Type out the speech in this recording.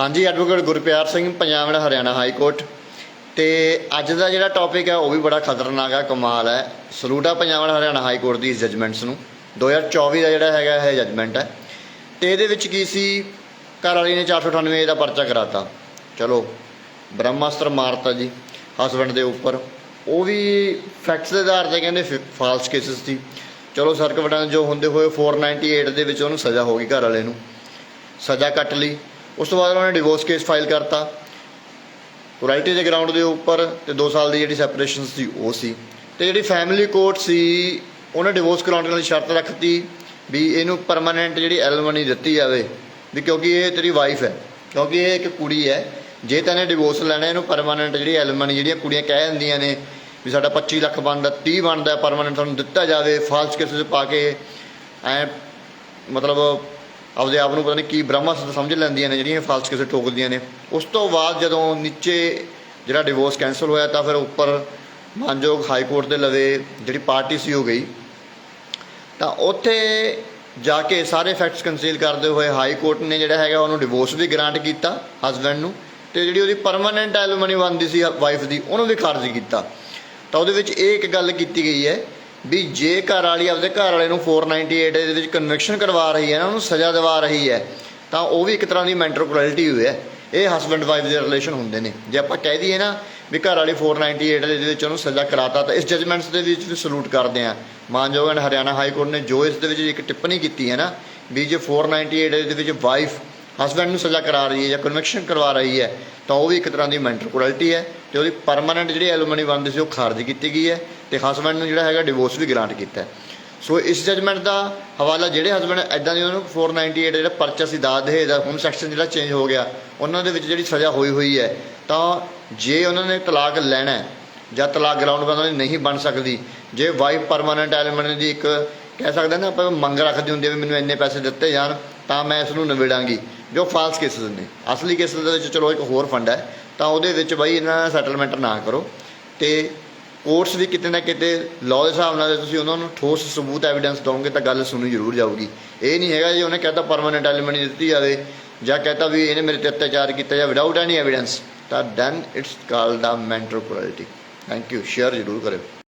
ਹਾਂਜੀ advocate Gurpyar Singh, Punjab and Haryana high court ਤੇ ਅੱਜ ਦਾ ਜਿਹੜਾ ਟੌਪਿਕ ਹੈ, ਉਹ ਵੀ ਬੜਾ ਖਤਰਨਾਕ ਹੈ, ਕਮਾਲ ਹੈ। ਸਲੂਟ ਆ Punjab and Haryana high court the judgements ਨੂੰ। 2024 ਦਾ ਜਿਹੜਾ ਹੈਗਾ, ਇਹ ਜੱਜਮੈਂਟ ਹੈ। ਤੇ ਇਹਦੇ ਵਿੱਚ ਕੀ ਸੀ? ਘਰ ਵਾਲੀ ਨੇ 498 ਦਾ ਪਰਚਾ ਕਰਾਤਾ। ਚਲੋ, ਬ੍ਰਹਮਾਸਤਰ ਮਾਰਤਾ ਜੀ ਹਸਬੰਡ ਦੇ ਉੱਪਰ। ਉਹ ਵੀ ਫੈਕਟਸ ਦੇ ਆਧਾਰ ਤੇ ਕਹਿੰਦੇ ਫਾਲਸ ਕੇਸਿਸ ਸੀ। ਚਲੋ ਸਰਕਵਟਾਂ ਜੋ ਹੁੰਦੇ ਹੋਏ 498 ਦੇ ਵਿੱਚ ਉਹਨੂੰ ਸਜ਼ਾ ਹੋ ਗਈ ਘਰ ਵਾਲੇ ਨੂੰ। ਸਜ਼ਾ ਕੱਟ ਲਈ। ਉਸ ਤੋਂ ਬਾਅਦ ਉਹਨਾਂ ਨੇ ਡਿਵੋਰਸ ਕੇਸ ਫਾਈਲ ਕਰਤਾ। ਕੁਰਾਇਟੀ ਦੇ ਗਰਾਊਂਡ ਦੇ ਉੱਪਰ ਤੇ 2 ਸਾਲ ਦੀ ਜਿਹੜੀ ਸੈਪਰੇਸ਼ਨ ਸੀ, ਉਹ ਸੀ। ਤੇ ਜਿਹੜੀ ਫੈਮਿਲੀ ਕੋਰਟ ਸੀ, ਉਹਨੇ ਡਿਵੋਰਸ ਕਰਾਉਣ ਨਾਲ ਸ਼ਰਤ ਰੱਖਤੀ ਵੀ ਇਹਨੂੰ ਪਰਮਾਨੈਂਟ ਜਿਹੜੀ ਐਲਮਨੀ ਦਿੱਤੀ ਜਾਵੇ। ਵੀ ਕਿਉਂਕਿ ਇਹ ਤੇਰੀ ਵਾਈਫ ਹੈ, ਕਿਉਂਕਿ ਇਹ ਇੱਕ ਕੁੜੀ ਹੈ, ਜੇ ਤੈਨੇ ਡਿਵੋਰਸ ਲੈਣਾ, ਇਹਨੂੰ ਪਰਮਾਨੈਂਟ ਜਿਹੜੀ ਐਲਮਨੀ ਜਿਹੜੀਆਂ ਕੁੜੀਆਂ ਕਹਿ ਦਿੰਦੀਆਂ ਨੇ ਵੀ ਸਾਡਾ 25 ਲੱਖ ਬਣਦਾ 30 ਬਣਦਾ ਪਰਮਾਨੈਂਟ ਤੁਹਾਨੂੰ ਦਿੱਤਾ ਜਾਵੇ ਫਾਲਸ ਕੇਸ ਕੇਸਿਸ ਪਾ ਕੇ, ਐ ਮਤਲਬ ਆਪਦੇ ਆਪ ਨੂੰ ਪਤਾ ਨਹੀਂ ਕੀ ਬ੍ਰਹਮਾ ਸਮਝ ਲੈਂਦੀਆਂ ਨੇ, ਜਿਹੜੀਆਂ ਫਾਲਸ ਕਿਸੇ ਠੋਕਦੀਆਂ ਨੇ। ਉਸ ਤੋਂ ਬਾਅਦ ਜਦੋਂ ਨੀਚੇ ਜਿਹੜਾ ਡਿਵੋਰਸ ਕੈਨਸਲ ਹੋਇਆ, ਤਾਂ ਫਿਰ ਉੱਪਰ ਮਾਨਯੋਗ ਹਾਈ ਕੋਰਟ ਦੇ ਲਵੇ ਜਿਹੜੀ ਪਾਰਟੀ ਸੀ ਹੋ ਗਈ। ਤਾਂ ਉੱਥੇ ਜਾ ਕੇ ਸਾਰੇ ਫੈਕਟਸ ਕੰਸੀਲ ਕਰਦੇ ਹੋਏ ਹਾਈ ਕੋਰਟ ਨੇ ਜਿਹੜਾ ਹੈਗਾ ਉਹਨੂੰ ਡਿਵੋਰਸ ਵੀ ਗ੍ਰਾਂਟ ਕੀਤਾ ਹਸਬੈਂਡ ਨੂੰ ਤੇ ਜਿਹੜੀ ਉਹਦੀ ਪਰਮਾਨੈਂਟ ਐਲੂਮਨੀ ਬਣਦੀ ਸੀ ਵਾਈਫ ਦੀ, ਉਹਨੂੰ ਵੀ ਖਾਰਜ ਕੀਤਾ। ਤਾਂ ਉਹਦੇ ਵਿੱਚ ਇਹ ਇੱਕ ਗੱਲ ਕੀਤੀ ਗਈ ਹੈ ਵੀ ਜੇ ਘਰ ਵਾਲੀ ਆਪਦੇ ਘਰ ਵਾਲੇ ਨੂੰ 498 ਦੇ ਵਿੱਚ ਕਨਵੈਕਸ਼ਨ ਕਰਵਾ ਰਹੀ ਹੈ ਨਾ ਉਹਨੂੰ ਸਜ਼ਾ ਦਿਵਾ ਰਹੀ ਹੈ, ਤਾਂ ਉਹ ਵੀ ਇੱਕ ਤਰ੍ਹਾਂ ਦੀ ਮੈਂਟਰ ਕੁਆਲਿਟੀ ਹੋਈ ਹੈ। ਇਹ ਹਸਬੰਡ ਵਾਈਫ ਦੇ ਰਿਲੇਸ਼ਨ ਹੁੰਦੇ ਨੇ। ਜੇ ਆਪਾਂ ਕਹਿ ਦਈਏ ਨਾ ਵੀ ਘਰ ਵਾਲੀ 498 ਦੇ ਵਿੱਚ ਉਹਨੂੰ ਸਜ਼ਾ ਕਰਾਤਾ, ਤਾਂ ਇਸ ਜਜਮੈਂਟਸ ਦੇ ਵਿੱਚ ਵੀ ਸਲੂਟ ਕਰਦੇ ਆ। ਮਾਨਯੋਗ ਐਂਡ ਹਰਿਆਣਾ ਹਾਈ ਕੋਰਟ ਨੇ ਜੋ ਇਸ ਦੇ ਵਿੱਚ ਇੱਕ ਟਿੱਪਣੀ ਕੀਤੀ ਹੈ ਨਾ, ਵੀ ਜੇ 498 ਦੇ ਵਿੱਚ ਵਾਈਫ ਹਸਬੈਂਡ ਨੂੰ ਸਜ਼ਾ ਕਰਾ ਰਹੀ ਹੈ ਜਾਂ ਕਨਵੈਕਸ਼ਨ ਕਰਵਾ ਰਹੀ ਹੈ, ਤਾਂ ਉਹ ਵੀ ਇੱਕ ਤਰ੍ਹਾਂ ਦੀ ਮੈਂਟਰ ਕੁਆਲਿਟੀ ਹੈ ਤੇ ਉਹਦੀ ਪਰਮਾਨੈਂਟ ਜਿਹੜੀ ਐਲੂਮਨੀ ਬਣਦੀ ਸੀ, ਉਹ ਖਾਰਜ ਕੀਤੀ ਗਈ ਹੈ। ਤੇ ਹਸਬੈਂਡ ਨੂੰ ਜਿਹੜਾ ਹੈਗਾ ਡਿਵੋਰਸ ਵੀ ਗ੍ਰਾਂਟ ਕੀਤਾ ਸੋ ਇਸ ਜਜਮੈਂਟ ਦਾ ਹਵਾਲਾ ਜਿਹੜੇ ਹਸਬੈਂਡ ਐਦਾਂ ਦੀ ਉਹਨਾਂ ਉਹਨੂੰ 498 ਜਿਹੜਾ ਪਰਚਾ ਸੀ ਦਾਦ ਦੇ, ਦਾ ਹੁਣ ਸੈਕਸ਼ਨ ਜਿਹੜਾ ਚੇਂਜ ਹੋ ਗਿਆ, ਉਹਨਾਂ ਦੇ ਵਿੱਚ ਜਿਹੜੀ ਸਜ਼ਾ ਹੋਈ ਹੋਈ ਹੈ, ਤਾਂ ਜੇ ਉਹਨਾਂ ਨੇ ਤਲਾਕ ਲੈਣਾ ਜਾਂ ਤਲਾਕ ਗਰਾਊਂਡ ਬੰਦਾ ਨਹੀਂ ਬਣ ਸਕਦੀ, ਜੇ ਵਾਈਫ ਪਰਮਾਨੈਂਟ ਐਲੀਮੈਂਟ ਦੀ ਇੱਕ ਕਹਿ ਸਕਦੇ ਨਾ, ਆਪਾਂ ਮੰਗ ਰੱਖਦੇ ਹੁੰਦੇ ਵੀ ਮੈਨੂੰ ਇੰਨੇ ਪੈਸੇ ਦਿੱਤੇ ਜਾਣ, ਤਾਂ ਮੈਂ ਇਸ ਨੂੰ ਨਿਬੇੜਾਂਗੀ, ਜੋ ਫਾਲਸ ਕੇਸਿਸ ਨੇ। ਅਸਲੀ ਕੇਸਿਸ ਦੇ ਵਿੱਚ ਚਲੋ ਇੱਕ ਹੋਰ ਫੰਡ ਹੈ, ਤਾਂ ਉਹਦੇ ਵਿੱਚ ਬਈ ਇਹਨਾਂ ਸੈਟਲਮੈਂਟ ਨਾ ਕਰੋ, ਤੇ ਕੋਰਟਸ ਦੀ ਕਿਤੇ ਨਾ ਕਿਤੇ ਲਾਅ ਦੇ ਹਿਸਾਬ ਨਾਲ ਜੇ ਤੁਸੀਂ ਉਹਨਾਂ ਨੂੰ ਠੋਸ ਸਬੂਤ ਐਵੀਡੈਂਸ ਦੋਗੇ ਤਾਂ ਗੱਲ ਸੁਣੀ ਜ਼ਰੂਰ ਜਾਊਗੀ। ਇਹ ਨਹੀਂ ਹੈਗਾ ਜੇ, ਉਹਨੇ ਕਹਿਤਾ ਪਰਮਾਨੈਂਟ ਐਲੀਮੈਂਟ ਦਿੱਤੀ ਜਾਵੇ ਜਾਂ ਕਹਿਤਾ ਵੀ ਇਹਨੇ ਮੇਰੇ ਤੇ ਅਤਿਆਚਾਰ ਕੀਤਾ ਜਾਂ ਵਿਦਆਊਟ ਐਨੀ ਐਵੀਡੈਂਸ ਤਾਂ then it's called the mental cruelty thank you share ਜ਼ਰੂਰ ਕਰਿਓ।